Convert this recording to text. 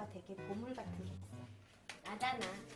뭐가 되게 보물 같은 게 있어. 나잖아.